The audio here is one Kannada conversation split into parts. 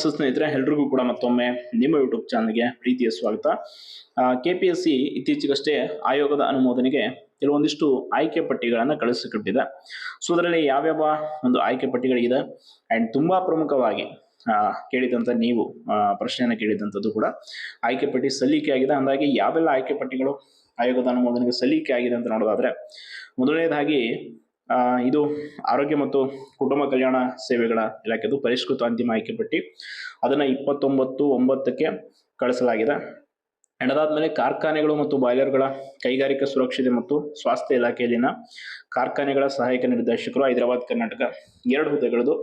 ಸ್ನೇಹಿತರೆ, ಎಲ್ರಿಗೂ ಕೂಡ ಮತ್ತೊಮ್ಮೆ ನಿಮ್ಮ ಯೂಟ್ಯೂಬ್ ಚಾನಲ್ಗೆ ಪ್ರೀತಿಯ ಸ್ವಾಗತ. ಕೆ ಪಿ ಎಸ್ ಸಿ ಇತ್ತೀಚೆಗಷ್ಟೇ ಆಯೋಗದ ಅನುಮೋದನೆಗೆ ಕೆಲವೊಂದಿಷ್ಟು ಆಯ್ಕೆ ಪಟ್ಟಿಗಳನ್ನು ಕಳಿಸಿಕೊಟ್ಟಿದೆ ಸೊ ಅದರಲ್ಲಿ ಯಾವ್ಯಾವ ಒಂದು ಆಯ್ಕೆ ಪಟ್ಟಿಗಳಿದೆ ಆ್ಯಂಡ್ ತುಂಬ ಪ್ರಮುಖವಾಗಿ ಕೇಳಿದಂಥ ನೀವು ಪ್ರಶ್ನೆಯನ್ನು ಕೇಳಿದಂಥದ್ದು ಕೂಡ ಆಯ್ಕೆ ಪಟ್ಟಿ ಸಲ್ಲಿಕೆ ಆಗಿದೆ. ಅಂದಾಗಿ ಯಾವೆಲ್ಲ ಆಯ್ಕೆ ಪಟ್ಟಿಗಳು ಆಯೋಗದ ಅನುಮೋದನೆಗೆ ಸಲ್ಲಿಕೆ ಆಗಿದೆ ಅಂತ ನೋಡೋದಾದ್ರೆ, ಮೊದಲನೇದಾಗಿ ಇದು ಆರೋಗ್ಯ ಮತ್ತು ಕುಟುಂಬ ಕಲ್ಯಾಣ ಸೇವೆಗಳ ಇಲಾಖೆದು ಪರಿಷ್ಕೃತ ಅಂತಿಮ ಆಯ್ಕೆ ಪಟ್ಟಿ. ಅದನ್ನು ಇಪ್ಪತ್ತೊಂಬತ್ತು ಒಂಬತ್ತಕ್ಕೆ ಕಳಿಸಲಾಗಿದೆ. ಅದಾದ್ಮೇಲೆ ಕಾರ್ಖಾನೆಗಳು ಮತ್ತು ಬಾಯ್ಲರ್ಗಳ ಕೈಗಾರಿಕಾ ಸುರಕ್ಷತೆ ಮತ್ತು ಸ್ವಾಸ್ಥ್ಯ ಇಲಾಖೆಯಲ್ಲಿನ ಕಾರ್ಖಾನೆಗಳ ಸಹಾಯಕ ನಿರ್ದೇಶಕರು ಹೈದರಾಬಾದ್, ಕರ್ನಾಟಕ ಎರಡು ಹುದ್ದೆಗಳದು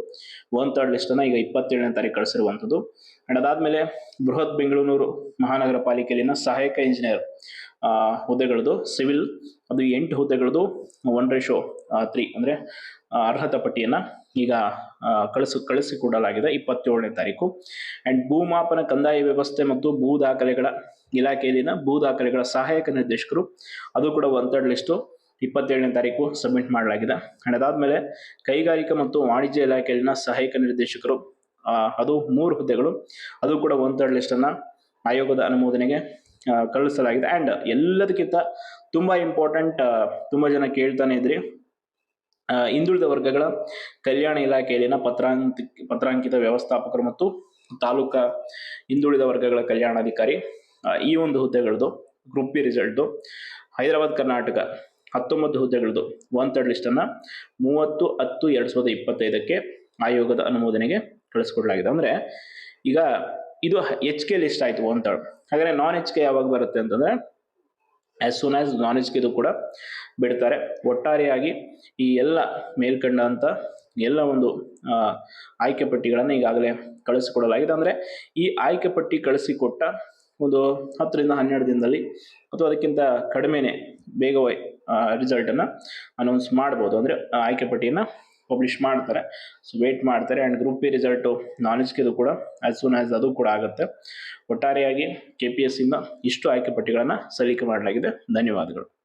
ಒನ್ ಥರ್ಡ್ ಲಿಸ್ಟನ್ನು ಈಗ ಇಪ್ಪತ್ತೇಳನೇ ತಾರೀಕು ಕಳಿಸಿರುವಂಥದ್ದು ಅದಾದ್ಮೇಲೆ ಬೃಹತ್ ಬೆಂಗಳೂರು ಮಹಾನಗರ ಪಾಲಿಕೆಯಲ್ಲಿನ ಸಹಾಯಕ ಇಂಜಿನಿಯರ್ ಹುದ್ದೆಗಳದು ಸಿವಿಲ್, ಅದು ಎಂಟು ಹುದ್ದೆಗಳದು ಒನ್ ರೇಷೋ ತ್ರೀ, ಅಂದರೆ ಅರ್ಹತಾ ಪಟ್ಟಿಯನ್ನು ಈಗ ಕಳಿಸ, ಕಳಿಸು ಕಳಿಸಿಕೊಡಲಾಗಿದೆ ಇಪ್ಪತ್ತೇಳನೇ ತಾರೀಕು. ಆ್ಯಂಡ್ ಭೂಮಾಪನ ಕಂದಾಯ ವ್ಯವಸ್ಥೆ ಮತ್ತು ಭೂ ದಾಖಲೆಗಳ ಇಲಾಖೆಯಲ್ಲಿನ ಭೂ ದಾಖಲೆಗಳ ಸಹಾಯಕ ನಿರ್ದೇಶಕರು, ಅದು ಕೂಡ ಒನ್ ಥರ್ಡ್ ಲಿಸ್ಟು ಇಪ್ಪತ್ತೇಳನೇ ತಾರೀಕು ಸಬ್ಮಿಟ್ ಮಾಡಲಾಗಿದೆ. ಆ್ಯಂಡ್ ಅದಾದಮೇಲೆ ಕೈಗಾರಿಕಾ ಮತ್ತು ವಾಣಿಜ್ಯ ಇಲಾಖೆಯಲ್ಲಿನ ಸಹಾಯಕ ನಿರ್ದೇಶಕರು ಅದು ಮೂರು ಹುದ್ದೆಗಳು, ಅದು ಕೂಡ ಒನ್ ಥರ್ಡ್ ಲಿಸ್ಟನ್ನು ಆಯೋಗದ ಅನುಮೋದನೆಗೆ ಕಳಿಸಲಾಗಿದೆ. ಆ್ಯಂಡ್ ಎಲ್ಲದಕ್ಕಿಂತ ತುಂಬ ಇಂಪಾರ್ಟೆಂಟ್ ತುಂಬ ಜನ ಕೇಳ್ತಾನೆ ಇದ್ರಿ. ಹಿಂದುಳಿದ ವರ್ಗಗಳ ಕಲ್ಯಾಣ ಇಲಾಖೆಯಲ್ಲಿನ ಪತ್ರಾಂಕ ಪತ್ರಾಂಕಿತ ವ್ಯವಸ್ಥಾಪಕರು ಮತ್ತು ತಾಲೂಕಾ ಹಿಂದುಳಿದ ವರ್ಗಗಳ ಕಲ್ಯಾಣಾಧಿಕಾರಿ ಈ ಒಂದು ಹುದ್ದೆಗಳದು group B result Hyderabad, Karnataka ಹತ್ತೊಂಬತ್ತು ಹುದ್ದೆಗಳದು ಒನ್ ಥರ್ಡ್ ಲಿಸ್ಟನ್ನು ಮೂವತ್ತು, ಹತ್ತು, ಎರಡು ಸಾವಿರದ ಇಪ್ಪತ್ತೈದಕ್ಕೆ ಆಯೋಗದ ಅನುಮೋದನೆಗೆ ಕಳಿಸ್ಕೊಡ್ಲಾಗಿದೆ. ಅಂದರೆ ಈಗ ಇದು ಎಚ್ ಕೆ ಲಿಸ್ಟ್ ಆಯಿತು ಒನ್ ತರ್ಡ್ ಹಾಗಾದರೆ ನಾನ್ ಎಚ್ ಕೆ ಯಾವಾಗ ಬರುತ್ತೆ ಅಂತಂದ್ರೆ as soon as non H K ಇದು ಕೂಡ ಬಿಡ್ತಾರೆ. ಒಟ್ಟಾರೆಯಾಗಿ ಈ ಎಲ್ಲ ಮೇಲ್ಕಂಡಂಥ ಎಲ್ಲ ಒಂದು ಆಯ್ಕೆ ಪಟ್ಟಿಗಳನ್ನು ಈಗಾಗಲೇ ಕಳಿಸಿಕೊಡಲಾಗಿದೆ. ಅಂದರೆ ಈ ಆಯ್ಕೆ ಪಟ್ಟಿ ಕಳಿಸಿಕೊಟ್ಟ ಒಂದು ಹತ್ತರಿಂದ ಹನ್ನೆರಡು ದಿನದಲ್ಲಿ ಅಥವಾ ಅದಕ್ಕಿಂತ ಕಡಿಮೆನೇ ಬೇಗವೇ ರಿಸಲ್ಟನ್ನು ಅನೌನ್ಸ್ ಮಾಡ್ಬೋದು. ಅಂದರೆ ಆಯ್ಕೆ ಪಟ್ಟಿಯನ್ನು ಪಬ್ಲಿಷ್ ಮಾಡ್ತಾರೆ. ಸೊ ವೇಟ್ ಮಾಡ್ತಾರೆ ಆ್ಯಂಡ್ ಗ್ರೂಪ್ ಬಿ ರಿಸಲ್ಟು ನಾಲೆಜ್ಗೆದು ಕೂಡ ಆ್ಯಸ್ ಸೂನ್ ಆ್ಯಸ್ ಅದು ಕೂಡ ಆಗುತ್ತೆ. ಒಟ್ಟಾರೆಯಾಗಿ ಕೆ ಪಿ ಎಸ್ ಇಂದ ಇಷ್ಟು ಆಯ್ಕೆ ಪಟ್ಟಿಗಳನ್ನು ಸಲ್ಲಿಕೆ ಮಾಡಲಾಗಿದೆ. ಧನ್ಯವಾದಗಳು.